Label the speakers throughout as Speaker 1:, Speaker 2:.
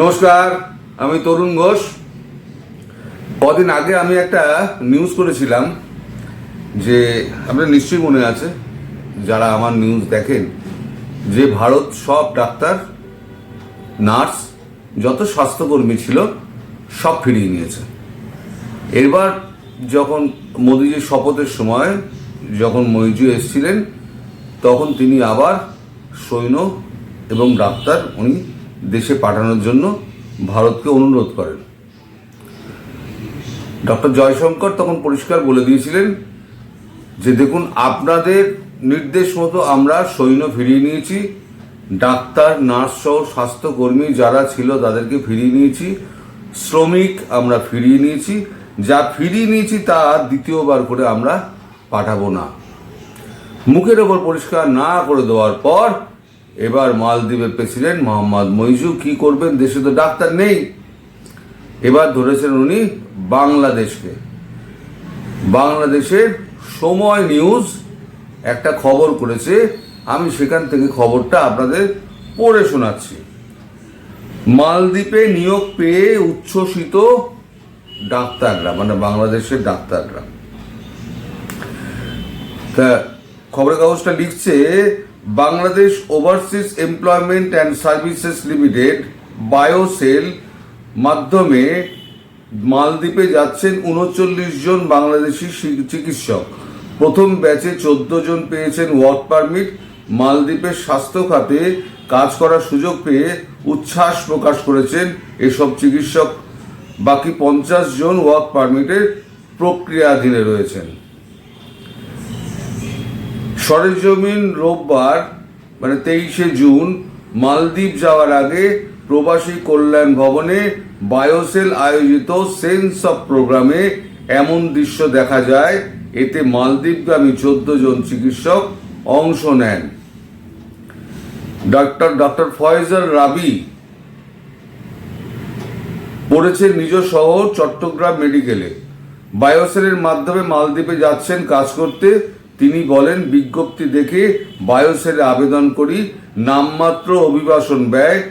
Speaker 1: নমস্কার, আমি তরুণ ঘোষ। কদিন আগে আমি একটা নিউজ করেছিলাম যে আপনার নিশ্চয়ই মনে আছে, যারা আমার নিউজ দেখেন, যে ভারত সব ডাক্তার, নার্স, যত স্বাস্থ্যকর্মী ছিল, সব ফিরিয়ে নিয়েছে। এবার যখন মোদিজির শপথের সময় যখন মৈজু এসেছিলেন, তখন তিনি আবার সৈন্য এবং ডাক্তার উনি দেশে পাঠানোর জন্য ভারতকে অনুরোধ করেন। ডক্টর জয়শঙ্কর তখন পরিষ্কার বলে দিয়েছিলেন যে, দেখুন, আপনাদের নির্দেশ মতো আমরা সৈন্য ফিরিয়ে নিয়েছি। ডাক্তার, নার্স সহ স্বাস্থ্যকর্মী যারা ছিল তাদেরকে ফিরিয়ে নিয়েছি। শ্রমিক আমরা ফিরিয়ে নিয়েছি। যা ফিরিয়ে নিয়েছি তা দ্বিতীয়বার করে আমরা পাঠাবো না। মুখের ওপর পরিষ্কার না করে দেওয়ার পর এবার মালদ্বীপের প্রেসিডেন্ট মোহাম্মদ মইজু কি করবেন? দেশে তো ডাক্তার নেই। এবার ধরেছেন উনি বাংলাদেশকে। বাংলাদেশের সময় নিউজ একটা খবর করেছে। আমি সেখান থেকে খবরটা আপনাদের পড়ে শোনাচ্ছি। মালদ্বীপে নিয়োগ পেয়ে উচ্ছ্বসিত ডাক্তাররা মানে বাংলাদেশের ডাক্তাররা। তা খবরের কাগজটা লিখছে Bangladesh overseas employment and services limited BOESL মাধ্যমে মালদ্বীপে যাচ্ছেন উনচল্লিশ জন বাংলাদেশি চিকিৎসক। প্রথম ব্যাচে চোদ্দ জন পেয়েছেন ওয়ার্ক পারমিট মালদ্বীপের স্বাস্থ্য খাতে কাজ করার সুযোগ পেয়ে উচ্ছ্বাস প্রকাশ করেছেন এসব চিকিৎসক। বাকি পঞ্চাশ জন ওয়ার্ক পারমিটের প্রক্রিয়াধীনে রয়েছেন। সরেজমিন রোববার মানে তেইশে জুন, মালদ্বীপ যাওয়ার আগে প্রবাসী কল্যাণ ভবনে বায়োসেল আয়োজিত সেন্স অফ প্রোগ্রামে এমন দৃশ্য দেখা যায়। এতে মালদ্বীপগামী চোদ্দ জন চিকিৎসক অংশ নেন। ডক্টর ডক্টর ফয়জাল রাবি পড়েছে নিজ শহর চট্টগ্রাম মেডিকেলে। বায়োসেলের মাধ্যমে মালদ্বীপে যাচ্ছেন কাজ করতে বলেন, বিজ্ঞপ্তি দেখে বায়োসেলে আবেদন করি, নামমাত্র অভিবাসন ব্যয়,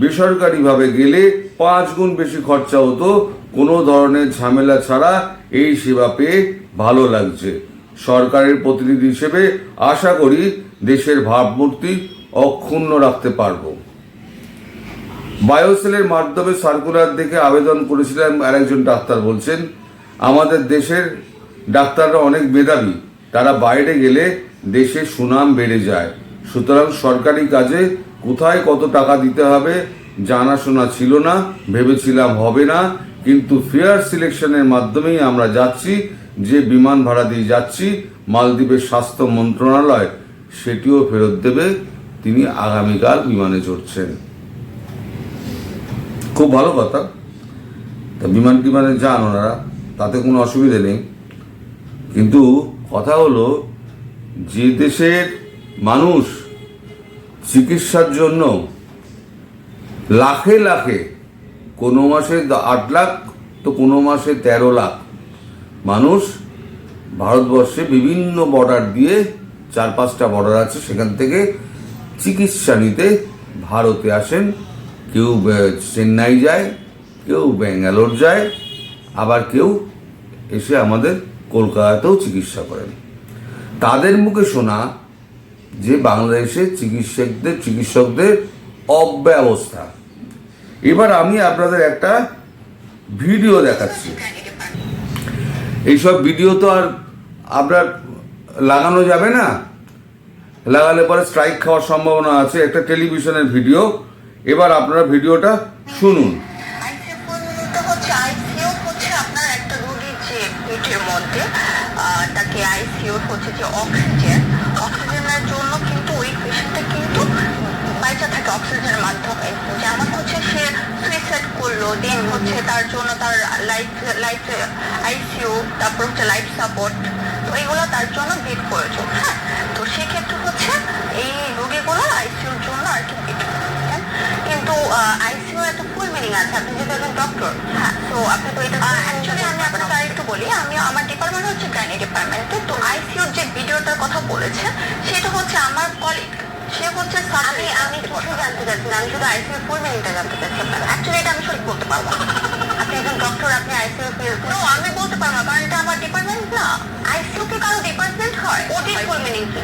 Speaker 1: বেসরকারিভাবে গেলে পাঁচ গুণ বেশি খরচা হতো, কোনো ধরনের ঝামেলা ছাড়া এই সেবা পেয়ে ভালো লাগছে। সরকারের প্রতিনিধি হিসেবে আশা করি দেশের ভাবমূর্তি অক্ষুণ্ণ রাখতে পারব। বায়োসেলের মাধ্যমে সার্কুলার দেখে আবেদন করেছিলেন আরেকজন ডাক্তার বলছেন, আমাদের দেশের ডাক্তাররা অনেক মেধাবী। তারা বাইরে গেলে দেশে সুনাম বেড়ে যায়। সুতরাং সরকারি কাজে কোথায় কত টাকা দিতে হবে জানাশোনা ছিল না, ভেবেছিলাম হবে না, কিন্তু ফেয়ার সিলেকশনের মাধ্যমেই আমরা যাচ্ছি, যে বিমান ভাড়া দিয়ে যাচ্ছি, মালদ্বীপের স্বাস্থ্য মন্ত্রণালয় সেটিও ফেরত দেবে, তিনি আগামীকাল বিমানে চড়ছেন। খুব ভালো কথা। তা বিমান টিমানে যান ওনারা, তাতে কোনো অসুবিধে নেই। কিন্তু কথা হলো, যে দেশের মানুষ চিকিৎসার জন্য লাখে লাখে, কোনো মাসে আট লাখ, তো কোনো মাসে তেরো লাখ মানুষ ভারতবর্ষে বিভিন্ন বর্ডার দিয়ে চার পাঁচটা বর্ডার আছে, সেখান থেকে চিকিৎসা নিতে ভারতে আসেন। কেউ চেন্নাই যায়, কেউ ব্যাঙ্গালোর যায়, আবার কেউ এসে আমাদের কলকাতাতেও চিকিৎসা করেন। তাদের মুখে শোনা যে বাংলাদেশে চিকিৎসকদের চিকিৎসকদের অব্যবস্থা। এবার আমি আপনাদের একটা ভিডিও দেখাচ্ছি। এইসব ভিডিও তো আর আপনার লাগানো যাবে না। লাগালে পরে স্ট্রাইক খাওয়ার সম্ভাবনা আছে। একটা টেলিভিশনের ভিডিও। এবার আপনারা ভিডিওটা শুনুন।
Speaker 2: তাকে হচ্ছে যে অক্সিজেন অক্সিজেনের জন্য কিন্তু ওই পেশেন্টটা কিন্তু বাইচা থাকে অক্সিজেনের মাধ্যমে। যেমন হচ্ছে সে সুইসাইড করল দেন হচ্ছে তার জন্য তার লাইফ লাইফ আইসিইউ তারপর হচ্ছে লাইফ সাপোর্ট তো এগুলো তার জন্য বেড প্রয়োজন হ্যাঁ? তো সেক্ষেত্রে হচ্ছে এই রোগীগুলো আইসিইউর জন্য আর কি প্রয়োজন কিন্তু আইসিইউ একটা ফুল মিনিং আছে আপনি যেহেতু একজন ডক্টর হ্যাঁ? তো আপনি তো এটা অ্যাকচুয়ালি আমি আপনাকে আর একটু বলি আমি আমার ডিপার্টমেন্ট হচ্ছে গাইনি ডিপার্টমেন্টে তো আইসিইউর যে ভিডিওটার কথা বলেছেন সেটা হচ্ছে আমার কলিগ সে হচ্ছে আমি আমি কিছু জানতে চাচ্ছি আমি শুধু আইসিইউ ফুল মিনিংটা জানতে চাচ্ছি আপনার। অ্যাকচুয়ালি এটা আমি সঠিক বলতে পারব আপনি একজন ডক্টর আপনি আইসিইউ নো আমি বলতে পারব কারণ এটা আমার ডিপার্টমেন্ট না। আইসিইউ কি কারও ডিপার্টমেন্ট হয়? ওটির ফুল মিনিং কি?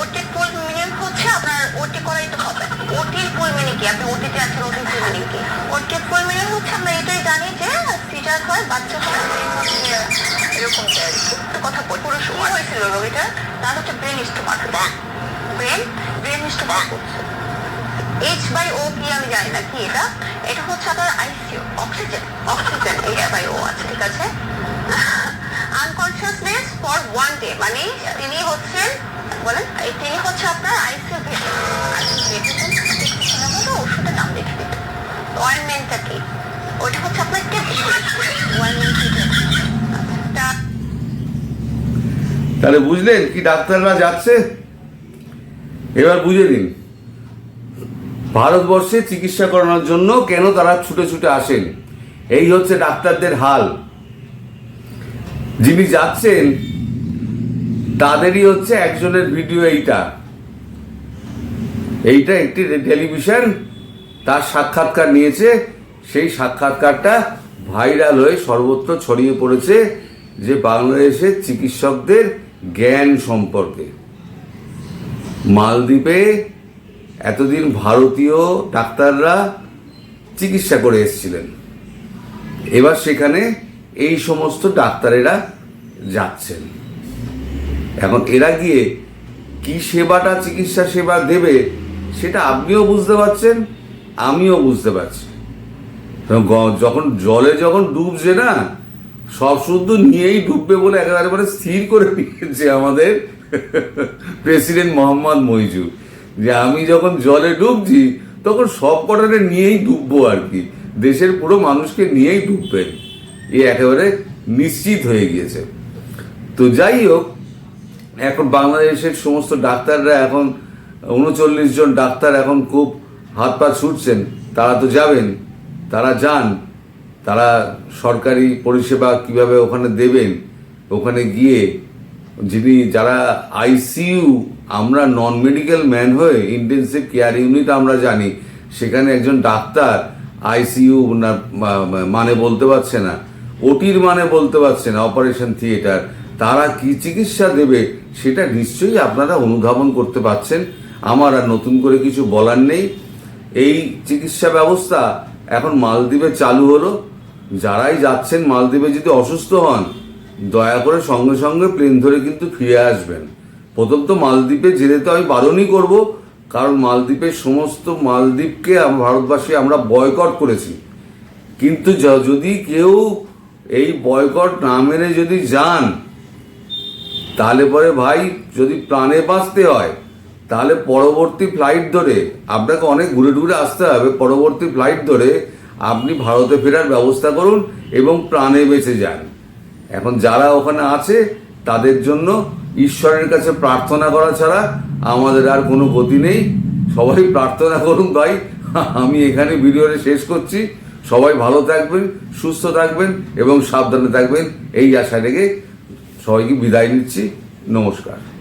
Speaker 2: ওটির ফুল মিনিং হচ্ছে আপনার ওটি করাই তো হবে। ওটির ফুল মিনিং কি? আপনি ওটিতে আছেন ওটির ফুল মিনিং কি? ওটির ফুল মিনিং হচ্ছে আমরা এটাই জানি যে সিজার হয়, বাচ্চা হয়, এরকম। কথা বল। পুরো সময় হয়েছিল রোগীটার তার হচ্ছে brain stomach brain brain stomach করছে এইচ বাই ও কি আমি জানি না কি এটা। এটা হচ্ছে আপনার ICU oxygen oxygen H by ও আছে, ঠিক আছে? আনকনসিয়াসনেস ফর ওয়ান ডে মানে তিনি হচ্ছেন, বলেন তিনি হচ্ছে আপনার আইসিইউ আইসিইউ ওষুধের নাম লিখে দিতে অয়েনমেন্টটা কি ওইটা হচ্ছে আপনার অয়েনমেন্ট
Speaker 1: তাহলে বুঝলেন কি ডাক্তাররা যাচ্ছে? এবার বুঝে নিন। ভারতবর্ষে চিকিৎসা করানোর জন্য কেন তারা ছুটে ছুটে আসেন? এই হচ্ছে ডাক্তারদের হাল। যিনি যাচ্ছেন, তাদেরই হচ্ছে একজনের ভিডিও এইটা। এইটা একটি টেলিভিশন, তার সাক্ষাৎকার নিয়েছে। সেই সাক্ষাৎকারটা ভাইরাল হয়ে সর্বত্র ছড়িয়ে পড়েছে যে বাংলাদেশের চিকিৎসকদের জ্ঞান সম্পর্কে। মালদ্বীপে এতদিন ভারতীয় ডাক্তাররা চিকিৎসা করে এসেছিলেন। এবার সেখানে এই সমস্ত ডাক্তারেরা যাচ্ছেন। এখন এরা গিয়ে কি সেবাটা, চিকিৎসা সেবা দেবে, সেটা আপনিও বুঝতে পারছেন, আমিও বুঝতে পারছি। যখন জলে যখন ডুবছে না সব শুদ্ধ নিয়েই ডুববে বলে একেবারে মানে স্থির করে নিয়েছে আমাদের প্রেসিডেন্ট মোহাম্মদ মইজু যে আমি যখন জলে ডুবছি, তখন সব কটারে নিয়েই ডুববো আর কি। দেশের পুরো মানুষকে নিয়েই ডুববেন এ একেবারে নিশ্চিত হয়ে গিয়েছে। তো যাই হোক, এখন বাংলাদেশের সমস্ত ডাক্তাররা এখন, উনচল্লিশ জন ডাক্তার এখন খুব হাত পা ছুটছেন। তারা তো যাবেন, তারা যান। তারা সরকারি পরিষেবা কীভাবে ওখানে দেবেন, ওখানে গিয়ে যিনি যারা আইসিইউ, আমরা নন মেডিকেল ম্যান হয়ে ইন্টেন্সিভ কেয়ার ইউনিট আমরা জানি, সেখানে একজন ডাক্তার আইসিইউ মানে বলতে পারছে না, ওটির মানে বলতে পারছে না অপারেশন থিয়েটার তারা কি চিকিৎসা দেবে সেটা নিশ্চয়ই আপনারা অনুধাবন করতে পারছেন, আমার আর নতুন করে কিছু বলার নেই, এই চিকিৎসা ব্যবস্থা এখন মালদ্বীপে চালু হলো যারাই যাচ্ছেন মালদ্বীপে যদি অসুস্থ হন, দয়া করে সঙ্গে সঙ্গে প্লেন ধরে কিন্তু ফিরে আসবেন। প্রথম তো মালদ্বীপে যেতে তো আমি বারণই করব, কারণ মালদ্বীপের সমস্ত মালদ্বীপকে ভারতবাসী আমরা বয়কট করেছি। কিন্তু যদি কেউ এই বয়কট না মেনে যদি যান, তাহলে পরে ভাই যদি প্রাণে বাঁচতে হয়, তাহলে পরবর্তী ফ্লাইট ধরে আপনাকে অনেক ঘুরে ঘুরে আসতে হবে। পরবর্তী ফ্লাইট ধরে আপনি ভারতে ফেরার ব্যবস্থা করুন এবং প্রাণে বেঁচে যান। এখন যারা ওখানে আছে, তাদের জন্য ঈশ্বরের কাছে প্রার্থনা করা ছাড়া আমাদের আর কোনো গতি নেই। সবাই প্রার্থনা করুন ভাই, আমি এখানে ভিডিওটা শেষ করছি। সবাই ভালো থাকবেন, সুস্থ থাকবেন এবং সাবধানে থাকবেন, এই আশা রেখে সবাইকে বিদায় নিচ্ছি। নমস্কার।